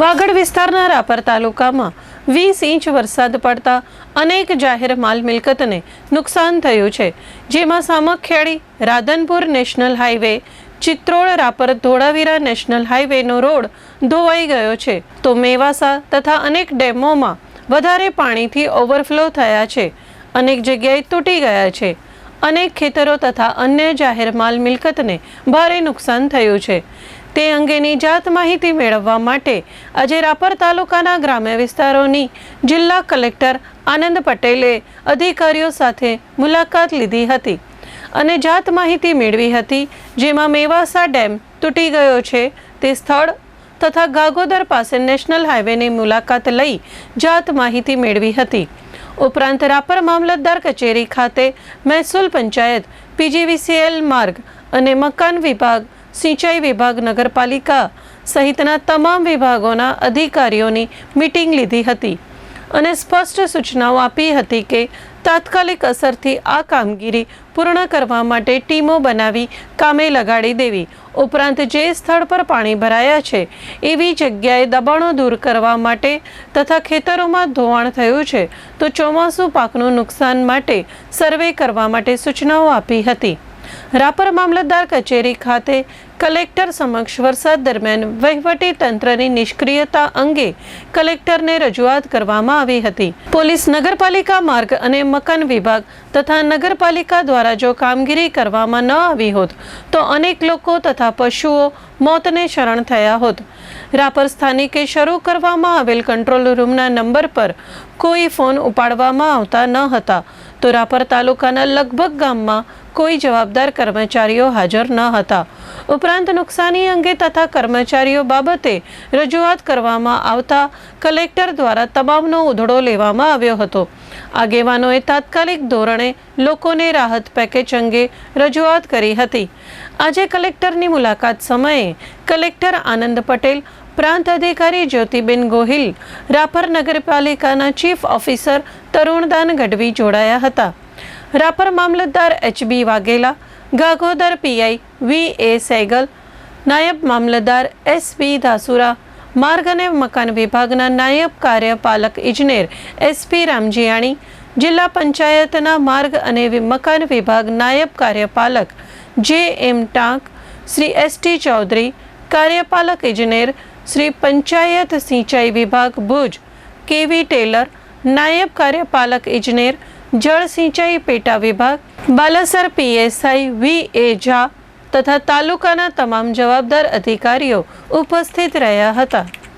વાગડ વિસ્તારના રાપર તાલુકામાં વીસ ઇંચ વરસાદ પડતા અનેક જાહેર માલ મિલકતને નુકસાન થયું છે. જેમાં Samkhedi Radhanpur national highway Chitrod Rapar Dholavira national હાઈવેનો road ધોવાઈ ગયો છે. તો મેવાસા તથા અનેક ડેમોમાં વધારે પાણીથી ઓવરફ્લો થયા છે. અનેક જગ્યાએ તૂટી ગયા છે. અનેક ખેતરો તથા અન્ય જાહેર માલ મિલકતને ભારે નુકસાન થયું છે. તે અંગેની જાત માહિતી મેળવવા માટે આજે રાપર તાલુકાના ગ્રામ્ય વિસ્તારોની જિલ્લા કલેક્ટર આનંદ પટેલે અધિકારીઓ સાથે મુલાકાત લીધી હતી અને જાત માહિતી મેળવી હતી, જેમાં મેવાસા ડેમ તૂટી ગયો છે. તે સ્થળ તથા ગાગોદર પાસે નેશનલ હાઈવેની મુલાકાત લઈ જાત માહિતી મેળવી હતી. ઉપરાંત રાપર મામલતદાર કચેરી ખાતે મહેસૂલ પંચાયત, પીજીવીસીએલ માર્ગ અને મકાન વિભાગ સિંચાઈ વિભાગ નગરપાલિકા સહિતના તમામ વિભાગોના અધિકારીઓની મીટિંગ લીધી હતી અને સ્પષ્ટ સૂચનાઓ આપી હતી કે તાત્કાલિક અસરથી આ કામગીરી પૂર્ણ કરવા માટે ટીમો બનાવી કામે લગાડી દેવી. ઉપરાંત જે સ્થળ પર પાણી ભરાયા છે, એવી જગ્યાએ દબાણો દૂર કરવા માટે તથા ખેતરોમાં ધોવાણ થયું છે, તો ચોમાસું પાકનું નુકસાન માટે સર્વે કરવા માટે સૂચનાઓ આપી હતી. રાપર મામલતદાર કચેરી ખાતે કલેક્ટર સમક્ષ વરસાદ દરમિયાન વહીવટી તંત્રની નિષ્ક્રિયતા અંગે કલેક્ટરને રજૂઆત કરવામાં આવી હતી. પોલીસ નગરપાલિકા માર્ગ અને મકાન વિભાગ તથા નગરપાલિકા દ્વારા જો કામગીરી કરવામાં ન આવી હોત, તો અનેક લોકો તથા પશુઓ મોતને શરણ થયા હોત. રાપર સ્થાનિકે શરૂ કરવામાં આવેલ કંટ્રોલ રૂમના નંબર પર કોઈ ફોન ઉપાડવામાં આવતા ન હતા. તો રાપર તાલુકાના લગભગ ગામમાં કોઈ જવાબદાર કર્મચારીઓ હાજર ન હતા. ઉપરાંત નુકસાની અંગે તથા કર્મચારીઓ બાબતે રજૂઆત કરવામાં આવતા કલેક્ટર દ્વારા તમામનો ઉધડો લેવામાં આવ્યો હતો. આગેવાનોએ તાત્કાલિક ધોરણે લોકોને રાહત પેકેજ અંગે રજૂઆત કરી હતી. આજે કલેક્ટરની મુલાકાત સમયે કલેક્ટર આનંદ પટેલ, પ્રાંત અધિકારી જ્યોતિબેન ગોહિલ, રાપર નગરપાલિકાના ચીફ ઓફિસર તરુણદાન ગઢવી જોડાયા હતા. રાપર મામલતદાર HB Vaghela Gagodar PI V A Saigal, નાયબ મામલતદાર એસ બી ધાસુરા, માર્ગ અને મકાન વિભાગના નાયબ કાર્યપાલક ઇજનેર એસપી રામજીયાણી, જિલ્લા પંચાયતના માર્ગ અને મકાન વિભાગ નાયબ કાર્યપાલક J M Tank, Shri S T Chaudhary, કાર્યપાલક ઇજનેર શ્રી પંચાયત સિંચાઈ વિભાગ ભુજ, કેવી ટેલર, નાયબ કાર્યપાલક ઇજનેર જળ સિંચાઈ પેટા વિભાગ, Balasar PSI V A Jha તથા તાલુકાના તમામ જવાબદાર અધિકારીઓ ઉપસ્થિત રહ્યા હતા.